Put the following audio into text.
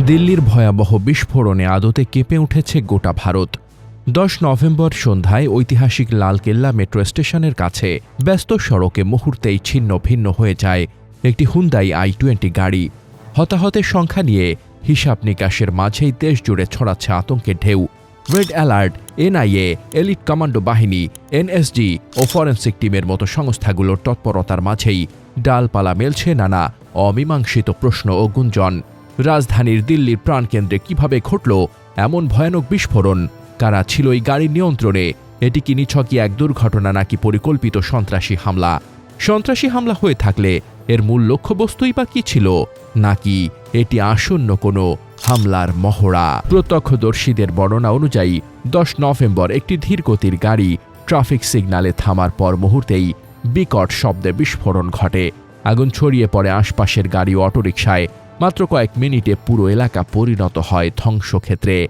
দিল্লির ভয়াবহ বিস্ফোরণে আদতে কেঁপে উঠেছে গোটা ভারত। দশ নভেম্বর সন্ধ্যায় ঐতিহাসিক লালকেল্লা মেট্রো স্টেশনের কাছে ব্যস্ত সড়কে মুহূর্তেই ছিন্ন ভিন্ন হয়ে যায় একটি হুন্দাই আই টোয়েন্টি গাড়ি। হতাহতের সংখ্যা নিয়ে হিসাব নিকাশের মাঝেই দেশ জুড়ে ছড়াচ্ছে আতঙ্কের ঢেউ। Red alert, NIA, elite commando বাহিনী, এনএসডি ও ফরেন্সিক টিমের মতো সংস্থাগুলোর তৎপরতার মাঝেই ডালপালা মেলছে নানা অমীমাংসিত প্রশ্ন ও গুঞ্জন। রাজধানীর দিল্লির প্রাণকেন্দ্রে কীভাবে ঘটল এমন ভয়ানক বিস্ফোরণ? কারা ছিল এই গাড়ির নিয়ন্ত্রণে? এটি কি নিছকই এক দুর্ঘটনা নাকি পরিকল্পিত সন্ত্রাসী হামলা? সন্ত্রাসী হামলা হয়ে থাকলে এর মূল লক্ষ্যবস্তুই বা কি ছিল? নাকি এটি আসন্ন কোনো হামলার মহড়া? প্রত্যক্ষদর্শীদের বর্ণনা অনুযায়ী, দশ নভেম্বর একটি ধীরগতির গাড়ি ট্রাফিক সিগন্যালে থামার পর মুহূর্তেই বিকট শব্দে বিস্ফোরণ ঘটে। আগুন ছড়িয়ে পড়ে আশপাশের গাড়ি অটোরিকশায়। মাত্র কয়েক মিনিটে পুরো এলাকা পরিণত হয় ধ্বংসক্ষেত্রে।